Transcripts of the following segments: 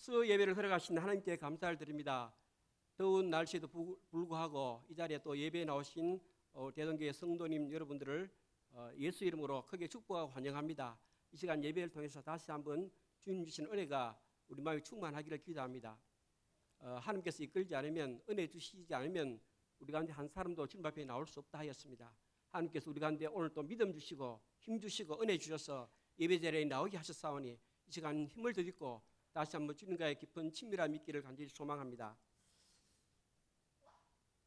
특수 예배를 허락하신 하나님께 감사를 드립니다. 더운 날씨에도 부- 불구하고 이 자리에 또 예배에 나오신 어, 대동교회 성도님 여러분들을 어, 예수 이름으로 크게 축복하고 환영합니다. 이 시간 예배를 통해서 다시 한번 주님 주신 은혜가 우리 마음에 충만하기를 기도합니다. 어, 하나님께서 이끌지 않으면 은혜 주시지 않으면 우리 가운데 한 사람도 주님 앞에 나올 수 없다 하였습니다. 하나님께서 우리 가운데 오늘 또 믿음 주시고 힘 주시고 은혜 주셔서 예배 자리에 나오게 하셨사오니 이 시간 힘을 드리고 다시 한번 주님과의 깊은 친밀함 있기를 간절히 소망합니다.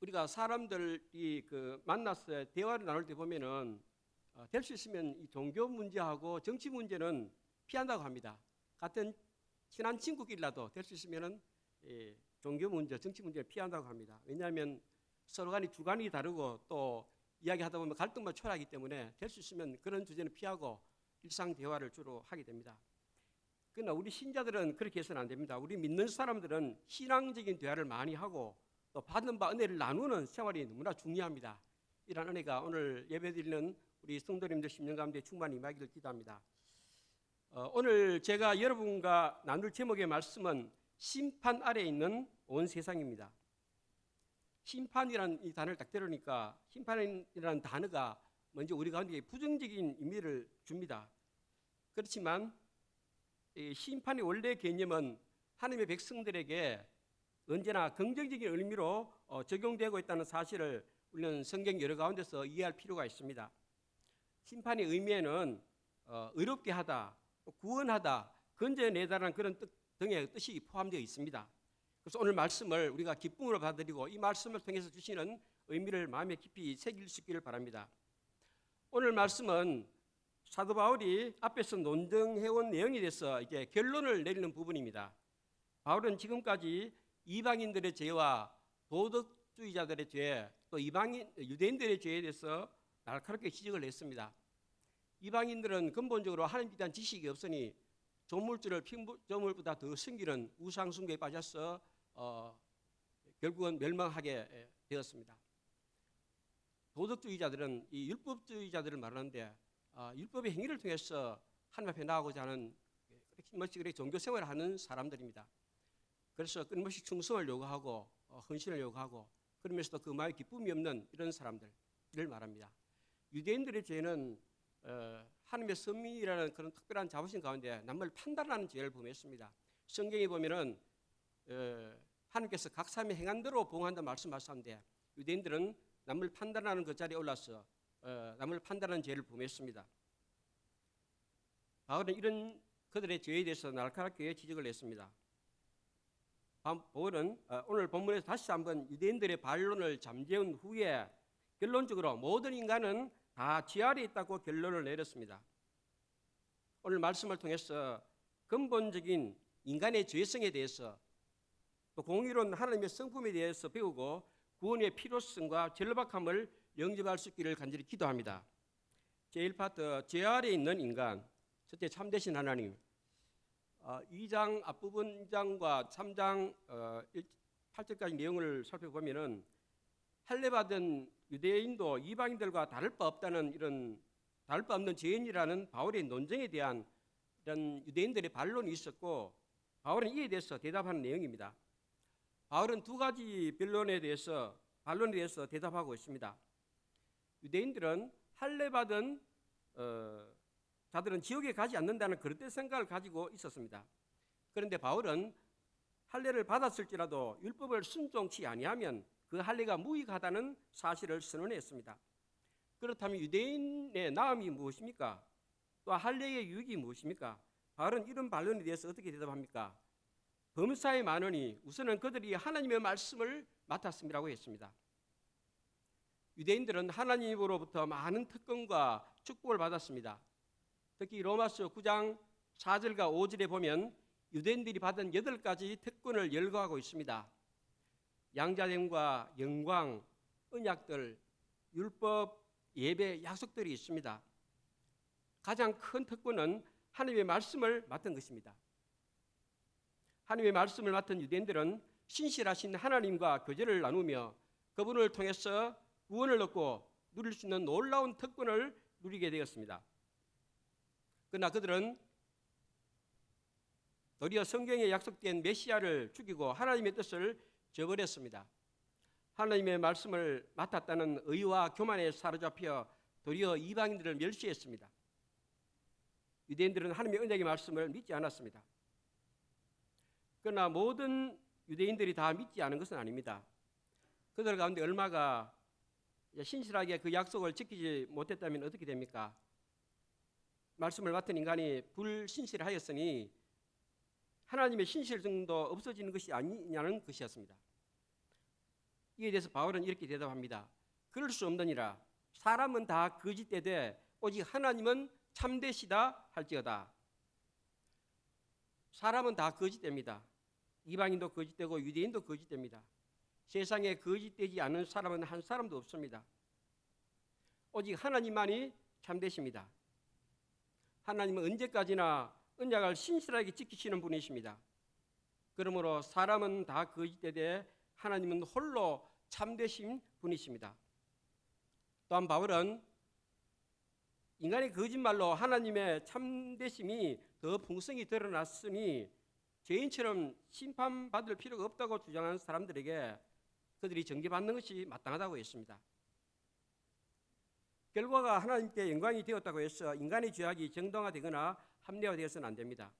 우리가 사람들이 그 만나서 대화를 나눌 때 보면은 어, 될수 있으면 이 종교 문제하고 정치 문제는 피한다고 합니다. 같은 친한 친구끼리라도 될 수 있으면은 예, 종교 문제, 정치 문제를 피한다고 합니다. 왜냐하면 서로 간이 주관이 다르고 또 이야기하다 보면 갈등만 초래하기 때문에 될 수 있으면 그런 주제는 피하고 일상 대화를 주로 하게 됩니다. 그러나 우리 신자들은 그렇게 해서는 안 됩니다. 우리 믿는 사람들은 신앙적인 대화를 많이 하고 또 받은 바 은혜를 나누는 생활이 너무나 중요합니다. 이러한 은혜가 오늘 예배드리는 우리 성도님들 심령 가운데 충만히 임하기를 기도합니다. 어, 오늘 제가 여러분과 나눌 제목의 말씀은 심판 아래 있는 온 세상입니다. 심판이라는 이 단어를 딱 들으니까 심판이라는 단어가 먼저 우리 가운데 부정적인 의미를 줍니다. 그렇지만 이 심판의 원래 개념은 하나님의 백성들에게 언제나 긍정적인 의미로 어, 적용되고 있다는 사실을 우리는 성경 여러 가운데서 이해할 필요가 있습니다. 심판의 의미에는 어, 의롭게 하다, 또 구원하다, 건져내다라는 그런 뜻 등의 뜻이 포함되어 있습니다. 그래서 오늘 말씀을 우리가 기쁨으로 받아들이고 이 말씀을 통해서 주시는 의미를 마음에 깊이 새길 수 있기를 바랍니다. 오늘 말씀은 사도 바울이 앞에서 논증해온 내용에 대해서 이제 결론을 내리는 부분입니다. 바울은 지금까지 이방인들의 죄와 도덕주의자들의 죄, 또 이방인 유대인들의 죄에 대해서 날카롭게 지적을 했습니다. 이방인들은 근본적으로 하나님에 대한 지식이 없으니 조물주를 피조물보다 더 숨기는 우상 숭배에 빠져서 어, 결국은 멸망하게 되었습니다. 도덕주의자들은 이 율법주의자들을 말하는데 어, 율법의 행위를 통해서 하나님 앞에 나아가고자 하는 끊임없이 그렇게 종교 생활을 하는 사람들입니다. 그래서 끊임없이 충성을 요구하고 어, 헌신을 요구하고 그러면서도 그 마음에 기쁨이 없는 이런 사람들을 말합니다. 유대인들의 죄는 어, 하나님의 선민이라는 그런 특별한 자부심 가운데 남을 판단하는 죄를 범했습니다. 성경에 보면은 어, 하나님께서 각 사람의 행한 대로 봉한다 말씀하셨는데 유대인들은 남을 판단하는 그 자리에 올라서 어, 남을 판단하는 죄를 범했습니다. 바울은 이런 그들의 죄에 대해서 날카롭게 지적을 했습니다. 바울은 어, 오늘 본문에서 다시 한번 유대인들의 반론을 잠재운 후에 결론적으로 모든 인간은 다 지하에 있다고 결론을 내렸습니다. 오늘 말씀을 통해서 근본적인 인간의 죄성에 대해서 또 공의로운 하나님의 성품에 대해서 배우고 구원의 필요성과 절박함을 영접할 수 있기를 간절히 기도합니다. 제1파트 죄 아래 있는 인간 첫째 참되신 하나님 어, 2장 앞부분 2장과 3장 어, 8절까지 내용을 살펴보면은 할례 받은 유대인도 이방인들과 다를 바 없다는 이런 다를 바 없는 죄인이라는 바울의 논쟁에 대한 이런 유대인들의 반론이 있었고 바울은 이에 대해서 대답하는 내용입니다. 바울은 두 가지 변론에 대해서 반론에 대해서 대답하고 있습니다. 유대인들은 할례 받은 어, 자들은 지옥에 가지 않는다는 그릇된 생각을 가지고 있었습니다. 그런데 바울은 할례를 받았을지라도 율법을 순종치 아니하면 그 할례가 무익하다는 사실을 선언했습니다. 그렇다면 유대인의 나음이 무엇입니까? 또 할례의 유익이 무엇입니까? 바울은 이런 반론에 대해서 어떻게 대답합니까? 범사에 많으니 우선은 그들이 하나님의 말씀을 맡았음이라고 했습니다. 유대인들은 하나님으로부터 많은 특권과 축복을 받았습니다. 특히 로마서 9장 4절과 5절에 보면 유대인들이 받은 여덟 가지 특권을 열거하고 있습니다. 양자됨과 영광, 언약들, 율법, 예배, 약속들이 있습니다. 가장 큰 특권은 하나님의 말씀을 맡은 것입니다. 하나님의 말씀을 맡은 유대인들은 신실하신 하나님과 교제를 나누며 그분을 통해서 구원을 얻고 누릴 수 있는 놀라운 특권을 누리게 되었습니다. 그러나 그들은 도리어 성경에 약속된 메시아를 죽이고 하나님의 뜻을 저버렸습니다. 하나님의 말씀을 맡았다는 의와 교만에 사로잡혀 도리어 이방인들을 멸시했습니다. 유대인들은 하나님의 언약의 말씀을 믿지 않았습니다. 그러나 모든 유대인들이 다 믿지 않은 것은 아닙니다. 그들 가운데 얼마가 신실하게 그 약속을 지키지 못했다면 어떻게 됩니까? 말씀을 맡은 인간이 불신실하였으니 하나님의 신실성도 없어지는 것이 아니냐는 것이었습니다. 이에 대해서 바울은 이렇게 대답합니다. 그럴 수 없느니라. 사람은 다 거짓되되 오직 하나님은 참되시다 할지어다. 사람은 다 거짓됩니다. 이방인도 거짓되고 유대인도 거짓됩니다. 세상에 거짓되지 않은 사람은 한 사람도 없습니다. 오직 하나님만이 참되십니다. 하나님은 언제까지나 언약을 신실하게 지키시는 분이십니다. 그러므로 사람은 다 거짓되되 하나님은 홀로 참되신 분이십니다. 또한 바울은 인간의 거짓말로 하나님의 참되심이 더 풍성히 드러났으니 죄인처럼 심판받을 필요가 없다고 주장하는 사람들에게 그들이 정죄받는 것이 마땅하다고 했습니다. 결과가 하나님께 영광이 되었다고 해서 인간의 죄악이 정당화되거나 합리화되어서는 안 됩니다.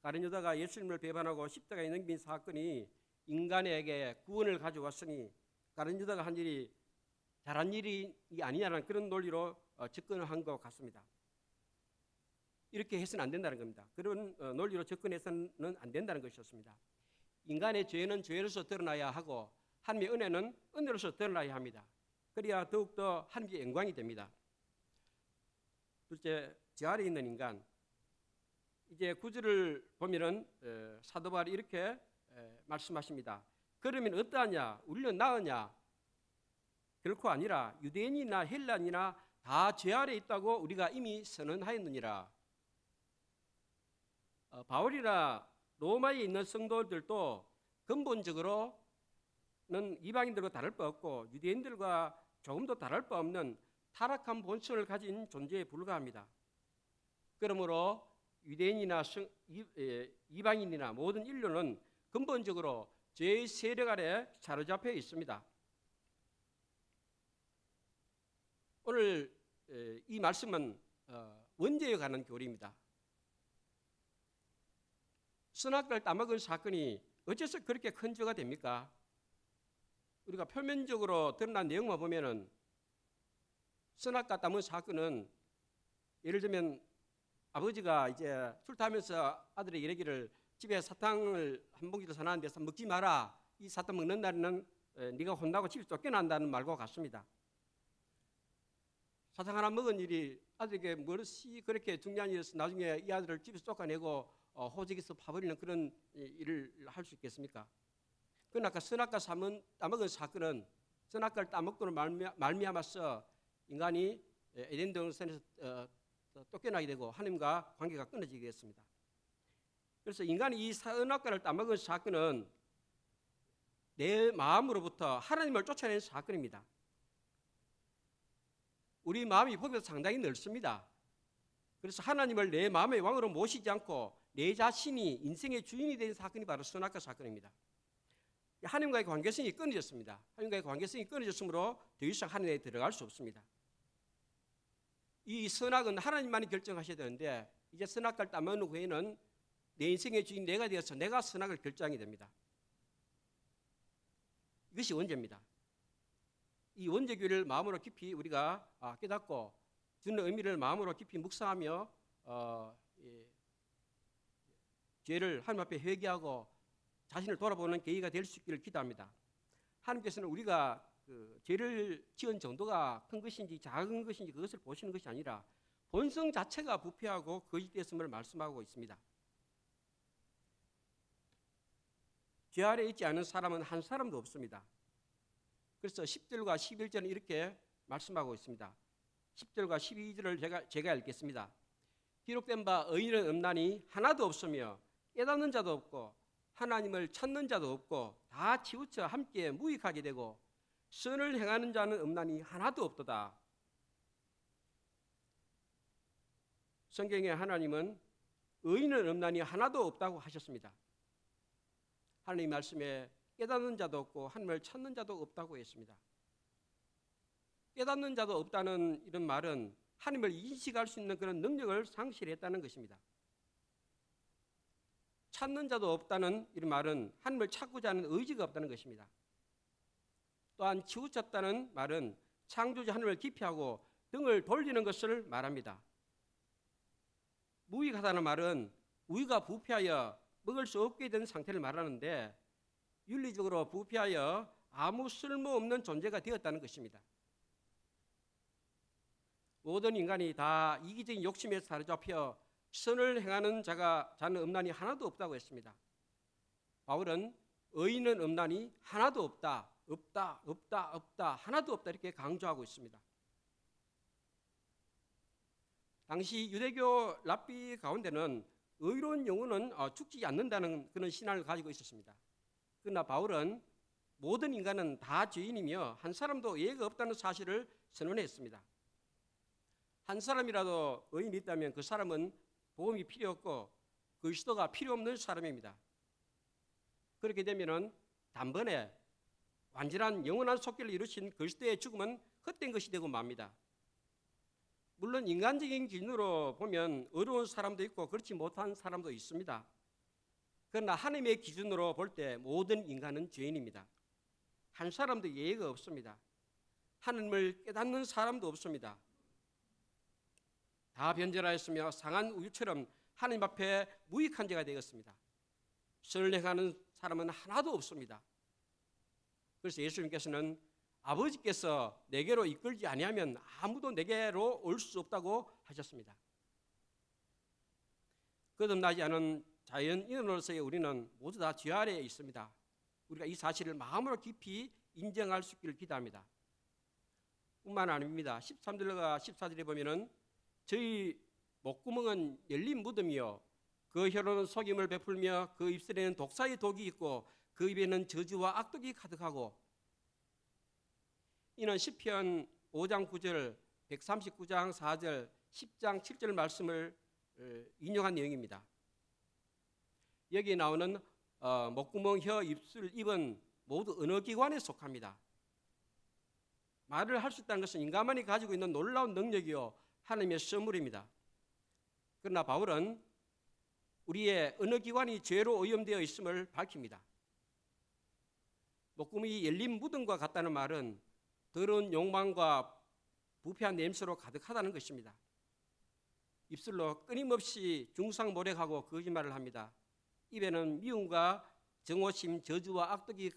다른 여자가 예수님을 배반하고 십자가에 넘긴 사건이 인간에게 구원을 가져왔으니 다른 여자가 한 일이 잘한 일이 아니냐는 그런 논리로 어, 접근을 한 것 같습니다. 이렇게 해서는 안 된다는 겁니다. 그런 어, 논리로 접근해서는 안 된다는 것이었습니다. 인간의 죄는 죄로서 드러나야 하고 하나님의 은혜는 은혜로서 드러나야 합니다. 그래야 더욱더 하나님의 영광이 됩니다. 둘째, 저 아래 있는 인간. 이제 구절을 보면은 사도 바울이 이렇게 말씀하십니다. 그러면 어떠하냐? 우리는 나으냐? 결코 아니라 유대인이나 헬란이나 다 죄 아래 있다고 우리가 이미 선언하였느니라. 어, 바울이나 로마에 있는 성도들도 근본적으로는 이방인들과 다를 바 없고 유대인들과 조금도 다를 바 없는 타락한 본성을 가진 존재에 불과합니다. 그러므로 유대인이나 성, 이방인이나 모든 인류는 근본적으로 죄의 세력 아래 사로잡혀 있습니다. 오늘 이 말씀은 어, 원죄에 관한 교리입니다. 선악과를 따먹은 사건이 어째서 그렇게 큰 죄가 됩니까? 우리가 표면적으로 드러난 내용만 보면은 선악과 따먹은 사건은 예를 들면 아버지가 이제 술 타면서 아들에게 이르기를 집에 사탕을 한 봉지를 사놨는데 먹지 마라. 이 사탕 먹는 날에는 네가 혼나고 집에 쫓겨난다는 말과 같습니다. 사탕 하나 먹은 일이 아들에게 무엇이 그렇게 중요한 일이어서 나중에 이 아들을 집에서 쫓아내고 어, 호적에서 파버리는 그런 일을 할 수 있겠습니까? 그러나 아까 선악과 사문, 따먹은 사건은 선악과를 따먹고는 말미암아서 인간이 에덴 동산에서 어, 쫓겨나게 되고 하나님과 관계가 끊어지게 됐습니다. 그래서 인간이 이 선악과를 따먹은 사건은 내 마음으로부터 하나님을 쫓아낸 사건입니다. 우리 마음이 보기에 상당히 넓습니다. 그래서 하나님을 내 마음의 왕으로 모시지 않고 내 자신이 인생의 주인이 된 사건이 바로 선악과 사건입니다. 하나님과의 관계성이 끊어졌습니다. 하나님과의 관계성이 끊어졌으므로 더 이상 하나님에 들어갈 수 없습니다. 이 선악은 하나님만이 결정하셔야 되는데 이제 선악과를 따먹는 후에는 내 인생의 주인 내가 되어서 내가 선악을 결정하게 됩니다. 이것이 원죄입니다. 이 원죄교를 마음으로 깊이 우리가 아, 깨닫고 주는 의미를 마음으로 깊이 묵상하며 어, 예, 죄를 하나님 앞에 회개하고 자신을 돌아보는 계기가 될 수 있기를 기도합니다. 하나님께서는 우리가 그 죄를 지은 정도가 큰 것인지 작은 것인지 그것을 보시는 것이 아니라 본성 자체가 부패하고 거짓됐음을 말씀하고 있습니다. 죄 아래 있지 않은 사람은 한 사람도 없습니다. 그래서 10절과 11절은 이렇게 말씀하고 있습니다. 10절과 12절을 제가, 제가 읽겠습니다. 기록된 바 의인은 없나니 하나도 없으며 깨닫는 자도 없고 하나님을 찾는 자도 없고 다 치우쳐 함께 무익하게 되고 선을 행하는 자는 없나니 하나도 없도다. 성경에 하나님은 의인은 없나니 하나도 없다고 하셨습니다. 하나님 말씀에 깨닫는 자도 없고 하나님을 찾는 자도 없다고 했습니다. 깨닫는 자도 없다는 이런 말은 하나님을 인식할 수 있는 그런 능력을 상실했다는 것입니다. 찾는 자도 없다는 이런 말은 하나님을 찾고자 하는 의지가 없다는 것입니다. 또한 치우쳤다는 말은 창조주 하나님을 기피하고 등을 돌리는 것을 말합니다. 무익하다는 말은 우리가 부패하여 먹을 수 없게 된 상태를 말하는데 윤리적으로 부패하여 아무 쓸모없는 존재가 되었다는 것입니다. 모든 인간이 다 이기적인 욕심에 사로잡혀 선을 행하는 자가 자는 없나니 하나도 없다고 했습니다. 바울은 의인은 없나니 하나도 없다, 없다, 없다, 없다, 하나도 없다 이렇게 강조하고 있습니다. 당시 유대교 랍비 가운데는 의로운 영혼은 어, 죽지 않는다는 그런 신앙을 가지고 있었습니다. 그러나 바울은 모든 인간은 다 죄인이며 한 사람도 예가 없다는 사실을 선언했습니다. 한 사람이라도 의인이 있다면 그 사람은 보험이 필요 없고 그리스도가 필요 없는 사람입니다. 그렇게 되면은 단번에 완전한 영원한 속결을 이루신 그리스도의 죽음은 헛된 것이 되고 맙니다. 물론 인간적인 기준으로 보면 어려운 사람도 있고 그렇지 못한 사람도 있습니다. 그러나 하나님의 기준으로 볼 때 모든 인간은 죄인입니다. 한 사람도 예의가 없습니다. 하나님을 깨닫는 사람도 없습니다. 다 변절하였으며 상한 우유처럼 하나님 앞에 무익한 자가 되었습니다. 선을 행하는 사람은 하나도 없습니다. 그래서 예수님께서는 아버지께서 내게로 이끌지 아니하면 아무도 내게로 올 수 없다고 하셨습니다. 거듭나지 않은 자연인으로서의 우리는 모두 다 죄 아래에 있습니다. 우리가 이 사실을 마음으로 깊이 인정할 수 있기를 기도합니다. 뿐만 아닙니다. 13절과 14절에 보면은 저희 목구멍은 열린 무덤이요 그 혀로는 속임을 베풀며 그 입술에는 독사의 독이 있고 그 입에는 저주와 악독이 가득하고 이는 시편 5장 9절, 139장 4절, 10장 7절 말씀을 어, 인용한 내용입니다. 여기 나오는 어, 목구멍, 혀, 입술, 입은 모두 언어 기관에 속합니다. 말을 할 수 있다는 것은 인간만이 가지고 있는 놀라운 능력이요 하나님의 선물입니다. 그러나 바울은 우리의 언어 기관이 죄로 오염되어 있음을 밝힙니다. 목구멍이 열린 무덤과 같다는 말은 더러운 욕망과 부패한 냄새로 가득하다는 것입니다. 입술로 끊임없이 중상모략하고 거짓말을 합니다. 입에는 미움과 정오심, 저주와 악독이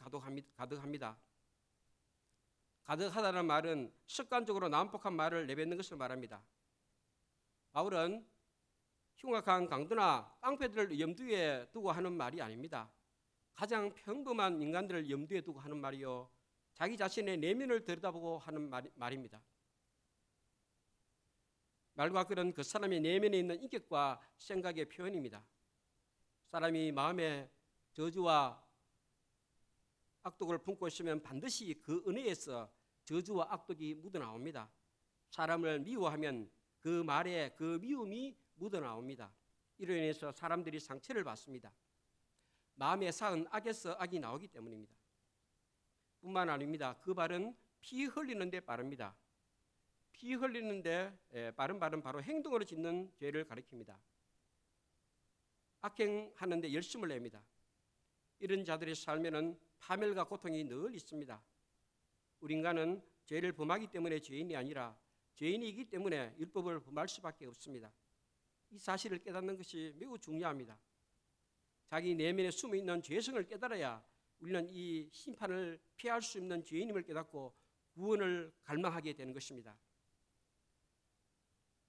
가득합니다. 가득하다는 말은 습관적으로 난폭한 말을 내뱉는 것을 말합니다. 바울은 흉악한 강도나 깡패들을 염두에 두고 하는 말이 아닙니다. 가장 평범한 인간들을 염두에 두고 하는 말이요. 자기 자신의 내면을 들여다보고 하는 말, 입니다 말과 글은 그 사람의 내면에 있는 인격과 생각의 표현입니다. 사람이 마음에 저주와 악독을 품고 있으면 반드시 그 은혜에서 저주와 악독이 묻어나옵니다. 사람을 미워하면 그 말에 그 미움이 묻어나옵니다. 이로 인해서 사람들이 상처를 받습니다. 마음에 쌓은 악에서 악이 나오기 때문입니다. 뿐만 아닙니다. 그 발은 피 흘리는데 빠릅니다. 피 흘리는데 빠른 발은 바로 행동으로 짓는 죄를 가리킵니다. 악행하는데 열심을 냅니다. 이런 자들의 삶에는 파멸과 고통이 늘 있습니다. 우리 인간은 죄를 범하기 때문에 죄인이 아니라 죄인이기 때문에 율법을 범할 수밖에 없습니다. 이 사실을 깨닫는 것이 매우 중요합니다. 자기 내면에 숨어 있는 죄성을 깨달아야 우리는 이 심판을 피할 수 없는 죄인임을 깨닫고 구원을 갈망하게 되는 것입니다.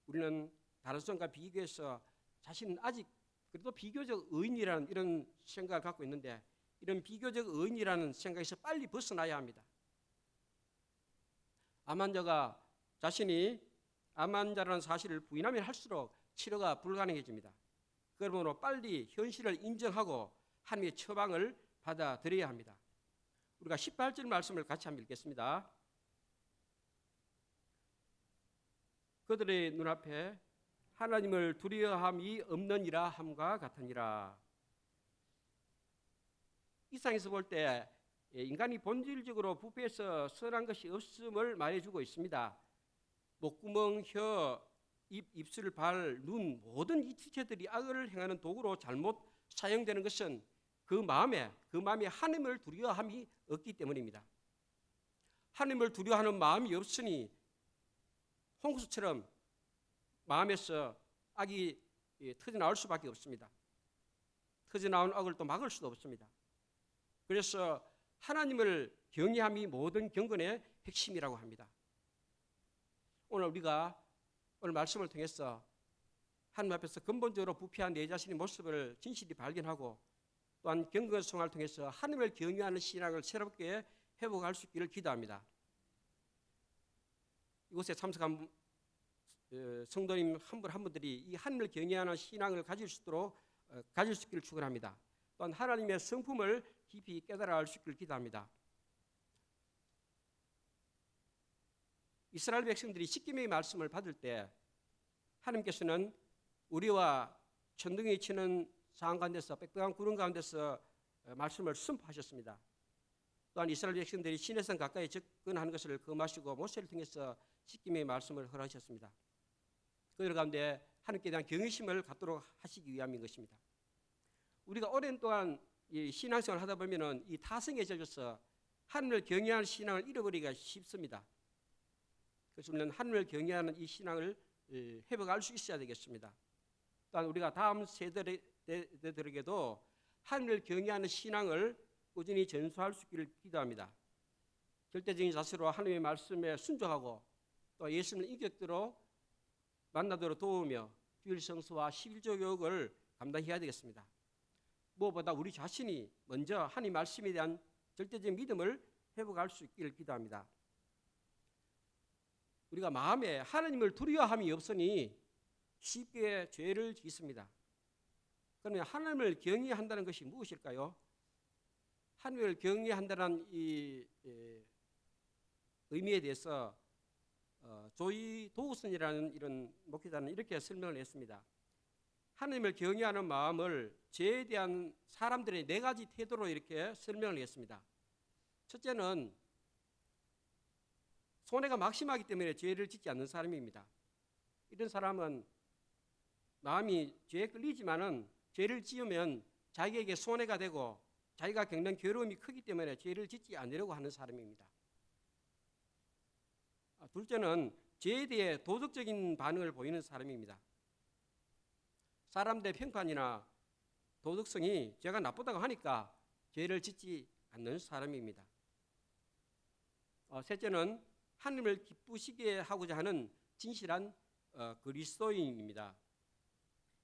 우리는 다른 사람과 비교해서 자신은 아직 그래도 비교적 의인이라는 이런 생각을 갖고 있는데 이런 비교적 의인이라는 생각에서 빨리 벗어나야 합니다. 암환자가 자신이 암 환자라는 사실을 부인하면 할수록 치료가 불가능해집니다. 그러므로 빨리 현실을 인정하고 하나님의 처방을 받아들여야 합니다. 우리가 18절 말씀을 같이 한번 읽겠습니다. 그들의 눈앞에 하나님을 두려워함이 없느니라 함과 같으니라. 이상에서 볼 때 인간이 본질적으로 부패해서 선한 것이 없음을 말해주고 있습니다. 목구멍, 혀, 입, 입술, 발, 눈 모든 이 지체들이 악을 행하는 도구로 잘못 사용되는 것은 그 마음에 그 마음에 하나님을 두려워함이 없기 때문입니다. 하나님을 두려워하는 마음이 없으니 홍수처럼 마음에서 악이 예, 터져 나올 수밖에 없습니다. 터져 나온 악을 또 막을 수도 없습니다. 그래서 하나님을 경외함이 모든 경건의 핵심이라고 합니다. 오늘 우리가 오늘 말씀을 통해서 하나님 앞에서 근본적으로 부패한 내 자신의 모습을 진실히 발견하고 또한 경건 생활을 통해서 하나님을 경외하는 신앙을 새롭게 회복할 수 있기를 기도합니다. 이곳에 참석한 어, 성도님 한 분 한 분들이 이 하나님을 경외하는 신앙을 가질 수 있도록 어, 가질 수 있기를 축원합니다. 또한 하나님의 성품을 깊이 깨달아 알 수 있기를 기도합니다. 이스라엘 백성들이 십계명의 말씀을 받을 때 하나님께서는 우리와 천둥이 치는 상황 가운데서 빽빽한 구름 가운데서 어, 말씀을 선포하셨습니다. 또한 이스라엘 백성들이 시내산 가까이 접근하는 것을 금하시고 모세를 통해서 십계명의 말씀을 허락하셨습니다. 그들 가운데 하나님께 대한 경외심을 갖도록 하시기 위함인 것입니다. 우리가 오랜 동안 이 신앙생활을 하다 보면은 이 타성에 젖어서 하나님을 경외하는 신앙을 잃어버리기가 쉽습니다. 그래서 우리는 하나님을 경외하는 이 신앙을 에, 회복할 수 있어야 되겠습니다. 또한 우리가 다음 세대들에게도 하나님을 경외하는 신앙을 꾸준히 전수할 수 있기를 기도합니다. 절대적인 자세로 하나님의 말씀에 순종하고 또 예수님을 인격대로 만나도록 도우며 주일 성수와 11조 교육을 감당해야 되겠습니다. 무엇보다 우리 자신이 먼저 하나님 말씀에 대한 절대적인 믿음을 회복할 수 있기를 기도합니다. 우리가 마음에 하나님을 두려워함이 없으니 쉽게 죄를 짓습니다. 그러면 하나님을 경외한다는 것이 무엇일까요? 하나님을 경외한다는 이 에, 의미에 대해서 어, 조이 도우슨이라는 이런 목회자는 이렇게 설명을 했습니다. 하나님을 경외하는 마음을 죄에 대한 사람들의 네 가지 태도로 이렇게 설명을 했습니다. 첫째는 손해가 막심하기 때문에 죄를 짓지 않는 사람입니다. 이런 사람은 마음이 죄에 끌리지만은 죄를 지으면 자기에게 손해가 되고 자기가 겪는 괴로움이 크기 때문에 죄를 짓지 않으려고 하는 사람입니다. 아, 둘째는 죄에 대해 도덕적인 반응을 보이는 사람입니다. 사람들의 평판이나 도덕성이 죄가 나쁘다고 하니까 죄를 짓지 않는 사람입니다. 어, 셋째는 하나님을 기쁘시게 하고자 하는 진실한 어, 그리스도인입니다.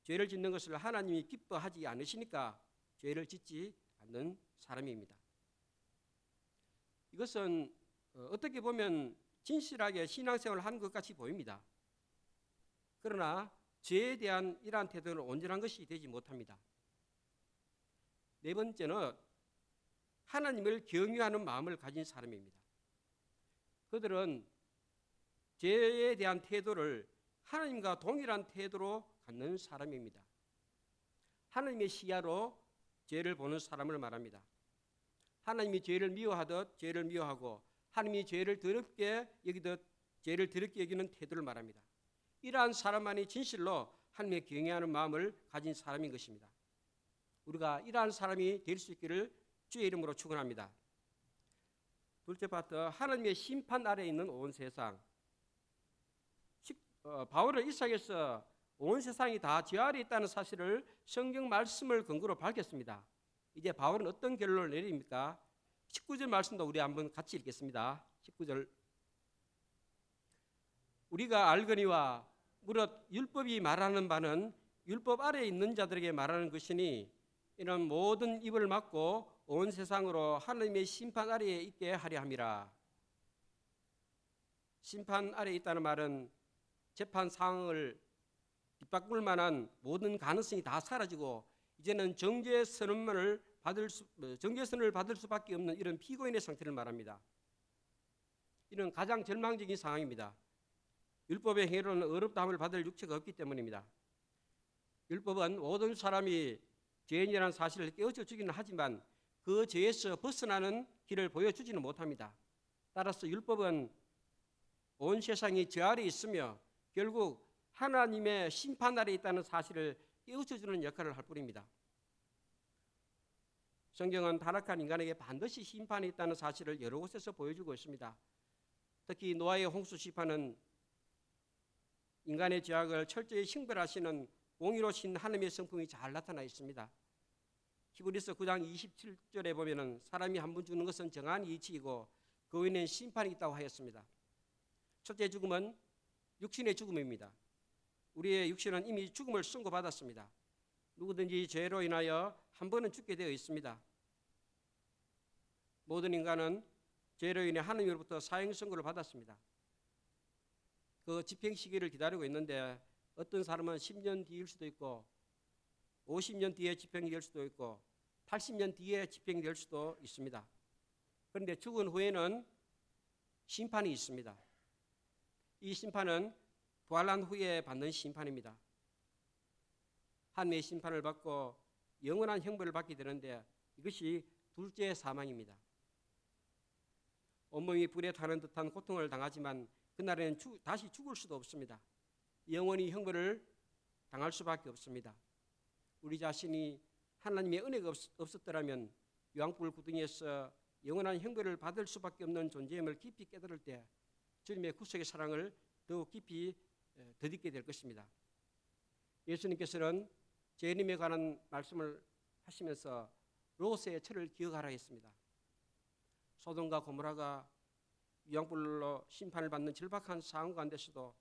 죄를 짓는 것을 하나님이 기뻐하지 않으시니까 죄를 짓지 않는 사람입니다. 이것은 어, 어떻게 보면 진실하게 신앙생활을 하는 것 같이 보입니다. 그러나 죄에 대한 이러한 태도는 온전한 것이 되지 못합니다. 네 번째는 하나님을 경외하는 마음을 가진 사람입니다. 그들은 죄에 대한 태도를 하나님과 동일한 태도로 갖는 사람입니다. 하나님의 시야로 죄를 보는 사람을 말합니다. 하나님이 죄를 미워하듯 죄를 미워하고 하나님이 죄를 더럽게 여기듯 죄를 더럽게 여기는 태도를 말합니다. 이러한 사람만이 진실로 하나님의 경외하는 마음을 가진 사람인 것입니다. 우리가 이러한 사람이 될 수 있기를 주의 이름으로 축원합니다. 둘째 파트 하나님의 심판 아래 있는 온 세상. 어, 바울은 이삭에서 온 세상이 다죄 아래 있다는 사실을 성경 말씀을 근거로 밝혔습니다. 이제 바울은 어떤 결론을 내립니까? 19절 말씀도 우리 한번 같이 읽겠습니다. 19절 우리가 알거니와 무릇 율법이 말하는 바는 율법 아래 있는 자들에게 말하는 것이니 이는 모든 입을 막고 온 세상으로 하나님의 심판 아래에 있게 하려 함이라. 심판 아래에 있다는 말은 재판 상황을 뒷바꿀 만한 모든 가능성이 다 사라지고 이제는 정죄 선언을 받을 수, 정죄 선언을 받을 수밖에 없는 이런 피고인의 상태를 말합니다. 이는 가장 절망적인 상황입니다. 율법의 행위로는 어렵다함을 받을 육체가 없기 때문입니다. 율법은 모든 사람이 죄인이라는 사실을 깨우쳐 주기는 하지만 그 죄에서 벗어나는 길을 보여주지는 못합니다. 따라서 율법은 온 세상이 죄 아래 있으며 결국 하나님의 심판 아래 있다는 사실을 깨우쳐 주는 역할을 할 뿐입니다. 성경은 타락한 인간에게 반드시 심판이 있다는 사실을 여러 곳에서 보여주고 있습니다. 특히 노아의 홍수 심판은 인간의 죄악을 철저히 징벌하시는 공의로신 하나님의 성품이 잘 나타나 있습니다. 히브리서 9장 27절에 보면은 사람이 한 번 죽는 것은 정한 이치이고 그 외에는 심판이 있다고 하였습니다. 첫째 죽음은 육신의 죽음입니다. 우리의 육신은 이미 죽음을 선고받았습니다. 누구든지 죄로 인하여 한 번은 죽게 되어 있습니다. 모든 인간은 죄로 인해 하나님으로부터 사형 선고를 받았습니다. 그 집행 시기를 기다리고 있는데 어떤 사람은 10년 뒤일 수도 있고 50년 뒤에 집행이 될 수도 있고 80년 뒤에 집행이 될 수도 있습니다. 그런데 죽은 후에는 심판이 있습니다. 이 심판은 부활한 후에 받는 심판입니다. 하나님의 심판을 받고 영원한 형벌을 받게 되는데 이것이 둘째 사망입니다. 온몸이 불에 타는 듯한 고통을 당하지만 그날에는 죽- 다시 죽을 수도 없습니다. 영원히 형벌을 당할 수밖에 없습니다. 우리 자신이 하나님의 은혜가 없, 없었더라면 유황불 구덩이에서 영원한 형벌을 받을 수밖에 없는 존재임을 깊이 깨달을 때 주님의 구속의 사랑을 더욱 깊이 에, 덧입게 될 것입니다. 예수님께서는 죄님에 관한 말씀을 하시면서 로스의 철을 기억하라 했습니다. 소돔과 고모라가 유황불로 심판을 받는 절박한 상황 가운데서도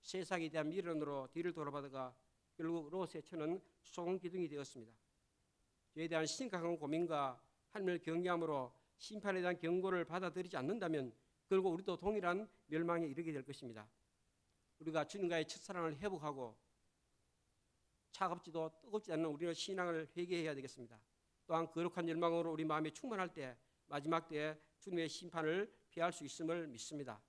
세상에 대한 미련으로 뒤를 돌아보다가 결국 로스의 처는 소금 기둥이 되었습니다. 죄에 대한 심각한 고민과 하나님을 경외함으로 심판에 대한 경고를 받아들이지 않는다면 결국 우리도 동일한 멸망에 이르게 될 것입니다. 우리가 주님과의 첫사랑을 회복하고 차갑지도 뜨겁지 않는 우리의 신앙을 회개해야 되겠습니다. 또한 거룩한 열망으로 우리 마음이 충만할 때 마지막 때에 주님의 심판을 피할 수 있음을 믿습니다.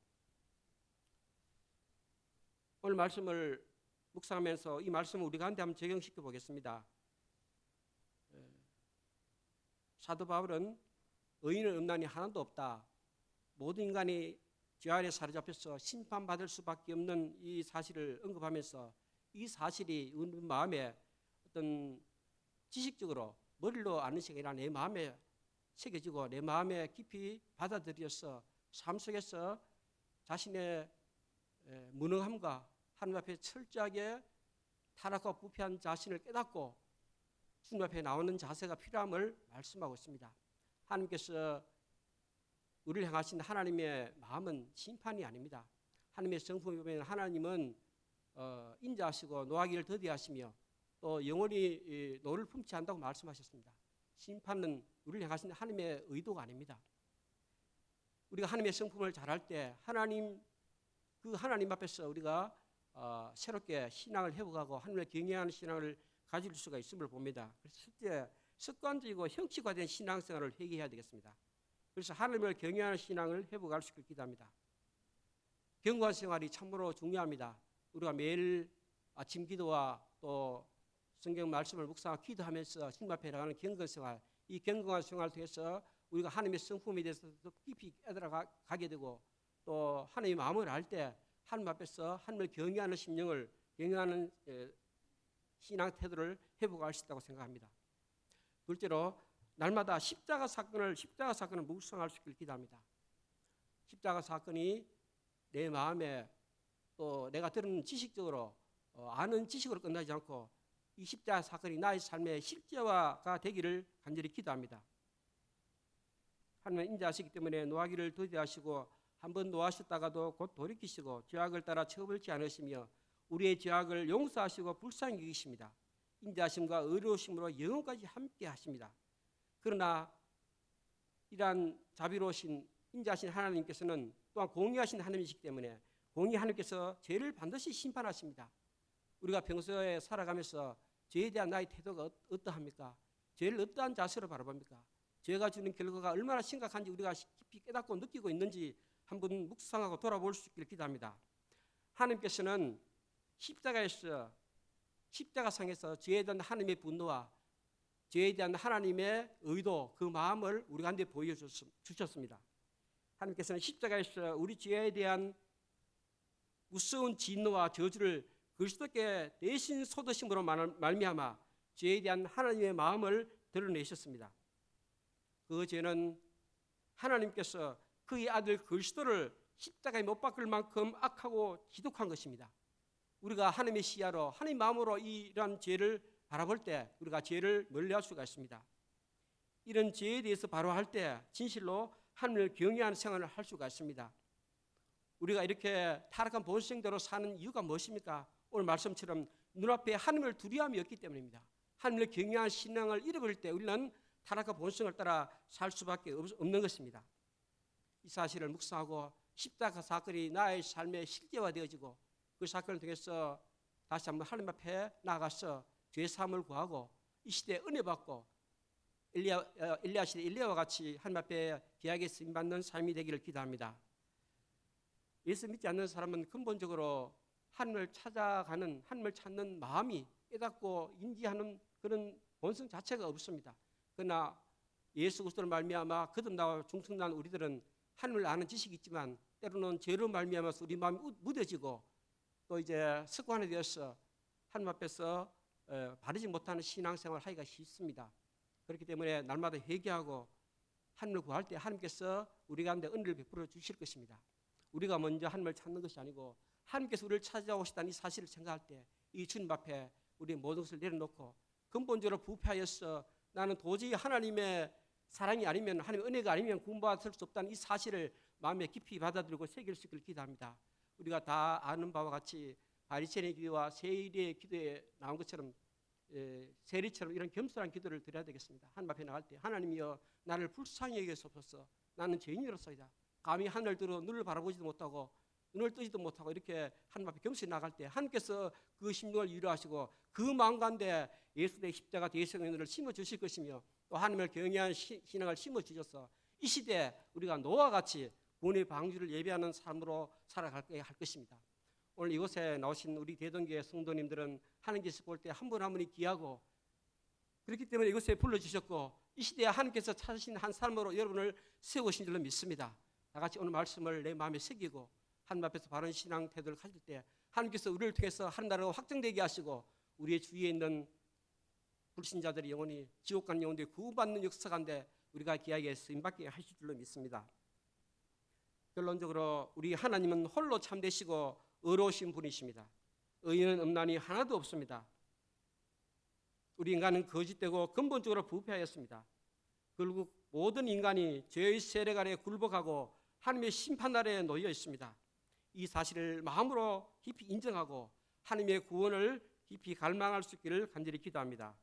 오늘 말씀을 묵상하면서 이 말씀을 우리 가운데 한번 적용시켜 보겠습니다. 에, 사도 바울은 의인은 음란이 하나도 없다. 모든 인간이 죄 아래 사로잡혀서 심판받을 수밖에 없는 이 사실을 언급하면서 이 사실이 우리 마음에 어떤 지식적으로 머리로 아는 시간이 아니라 내 마음에 새겨지고 내 마음에 깊이 받아들여서 삶 속에서 자신의 에, 무능함과 하나님 앞에 철저하게 타락과 부패한 자신을 깨닫고 주님 앞에 나오는 자세가 필요함을 말씀하고 있습니다. 하나님께서 우리를 향하신 하나님의 마음은 심판이 아닙니다. 하나님의 성품에 보면 하나님은 어, 인자하시고 노하기를 더디하시며 또 영원히 이, 노를 품지 않다고 말씀하셨습니다. 심판은 우리를 향하신 하나님의 의도가 아닙니다. 우리가 하나님의 성품을 잘할 때 하나님 그 하나님 앞에서 우리가 어, 새롭게 신앙을 회복하고 하나님을 경외하는 신앙을 가질 수가 있음을 봅니다. 그래서 실제 습관적이고 형식화된 신앙생활을 회개해야 되겠습니다. 그래서 하나님을 경외하는 신앙을 회복할 수 있길 기도합니다. 경건 생활이 참으로 중요합니다. 우리가 매일 아침 기도와 또 성경 말씀을 묵상하고 기도하면서 주님 앞에 나가는 경건 생활, 이 경건한 생활을 통해서 우리가 하나님의 성품에 대해서 더 깊이 깨달아 가게 되고 또 하나님의 마음을 알 때 하나님 앞에서 하나님을 경외하는 심령을 경외하는 에, 신앙 태도를 회복할 수 있다고 생각합니다. 둘째로 날마다 십자가 사건을 십자가 사건을 묵상할 수 있길 기도합니다. 십자가 사건이 내 마음에 또 내가 들은 지식적으로 어, 아는 지식으로 끝나지 않고 이 십자가 사건이 나의 삶의 실제화가 되기를 간절히 기도합니다. 하나님은 인자하시기 때문에 노하기를 더디하시고 한 번 노하셨다가도 곧 돌이키시고 죄악을 따라 처벌치 않으시며 우리의 죄악을 용서하시고 불쌍히 여기십니다. 인자하심과 의로우심으로 영원까지 함께 하십니다. 그러나 이러한 자비로우신 인자하신 하나님께서는 또한 공의하신 하나님이시기 때문에 공의 하나님께서 죄를 반드시 심판하십니다. 우리가 평소에 살아가면서 죄에 대한 나의 태도가 어- 어떠합니까? 죄를 어떠한 자세로 바라봅니까? 죄가 주는 결과가 얼마나 심각한지 우리가 깊이 깨닫고 느끼고 있는지 한번 묵상하고 돌아볼 수 있기를 기도합니다. 하나님께서는 십자가에서 십자가상에서 죄에 대한 하나님의 분노와 죄에 대한 하나님의 의도 그 마음을 우리 가운데 보여주셨습니다. 하나님께서는 십자가에서 우리 죄에 대한 무서운 진노와 저주를 그리스도께 대신 쏟으심으로 말- 말미암아 죄에 대한 하나님의 마음을 드러내셨습니다. 그 죄는 하나님께서 그의 아들 그리스도를 십자가에 못 박을 만큼 악하고 지독한 것입니다. 우리가 하나님의 시야로 하나님 마음으로 이러한 죄를 바라볼 때 우리가 죄를 멀리할 수가 있습니다. 이런 죄에 대해서 바로 할 때 진실로 하나님을 경외하는 생활을 할 수가 있습니다. 우리가 이렇게 타락한 본성대로 사는 이유가 무엇입니까? 오늘 말씀처럼 눈앞에 하나님을 두려움이 없기 때문입니다. 하나님을 경외한 신앙을 잃어버릴 때 우리는 타락한 본성을 따라 살 수밖에 없- 없는 것입니다. 이 사실을 묵상하고 십자가 사건이 나의 삶에 실제화 되어지고 그 사건을 통해서 다시 한번 하나님 앞에 나가서 죄 사함을 구하고 이 시대에 은혜 받고 엘리야 어, 엘리야 시대 엘리야와 같이 하나님 앞에 귀하게 쓰임 받는 삶이 되기를 기도합니다. 예수 믿지 않는 사람은 근본적으로 하나님을 찾아가는 하나님을 찾는 마음이 깨닫고 인지하는 그런 본성 자체가 없습니다. 그러나 예수 그리스도를 말미암아 거듭나와 중생난 우리들은 하나님을 아는 지식이 있지만 때로는 죄로 말미암아서 우리 마음이 우- 무뎌지고 또 이제 습관이 되어서 하나님 앞에서 어, 바르지 못하는 신앙생활을 하기가 쉽습니다. 그렇기 때문에 날마다 회개하고 하나님을 구할 때 하나님께서 우리 가운데 은혜를 베풀어 주실 것입니다. 우리가 먼저 하나님을 찾는 것이 아니고 하나님께서 우리를 찾아오시다는 이 사실을 생각할 때 이 주님 앞에 우리의 모든 것을 내려놓고 근본적으로 부패하여서 나는 도저히 하나님의 사랑이 아니면 하나님의 은혜가 아니면 구원받을 수 없다는 이 사실을 마음에 깊이 받아들이고 새길 수 있기를 기도합니다. 우리가 다 아는 바와 같이 바리새인의 기도와 세일의 기도에 나온 것처럼 에, 세리처럼 이런 겸손한 기도를 드려야 되겠습니다. 하나님 앞에 나갈 때 하나님이여 나를 불쌍히 여기소서 나는 죄인이로서이다. 감히 하늘 들어 눈을 바라보지도 못하고 눈을 뜨지도 못하고 이렇게 하나님 앞에 겸손히 나갈 때 하나님께서 그 심령을 위로하시고 그 마음 가운데 예수의 십자가 대성연을 심어 주실 것이며 또 하나님을 경외한 시- 신앙을 심어 주셔서 이 시대에 우리가 노아 같이 구 원의 방주를 예배하는 삶으로 살아갈 할 것입니다. 오늘 이곳에 나오신 우리 대동교회 성도님들은 하나님께서 볼 때 한 분 한 분이 귀하고 그렇기 때문에 이곳에 불러주셨고 이 시대에 하나님께서 찾으신 한 사람으로 여러분을 세우신 줄로 믿습니다. 다 같이 오늘 말씀을 내 마음에 새기고 하나님 앞에서 바른 신앙 태도를 가질 때 하나님께서 우리를 통해서 한 나라가 확정되게 하시고 우리의 주위에 있는 불신자들의 영혼이 지옥 가는 영혼들이 구원받는 역사 가운데 우리가 귀하게 쓰임받게 하실 줄로 믿습니다. 결론적으로 우리 하나님은 홀로 참되시고 의로우신 분이십니다. 의인은 음란이 하나도 없습니다. 우리 인간은 거짓되고 근본적으로 부패하였습니다. 결국 모든 인간이 죄의 세력 아래 굴복하고 하나님의 심판 아래에 놓여 있습니다. 이 사실을 마음으로 깊이 인정하고 하나님의 구원을 깊이 갈망할 수 있기를 간절히 기도합니다.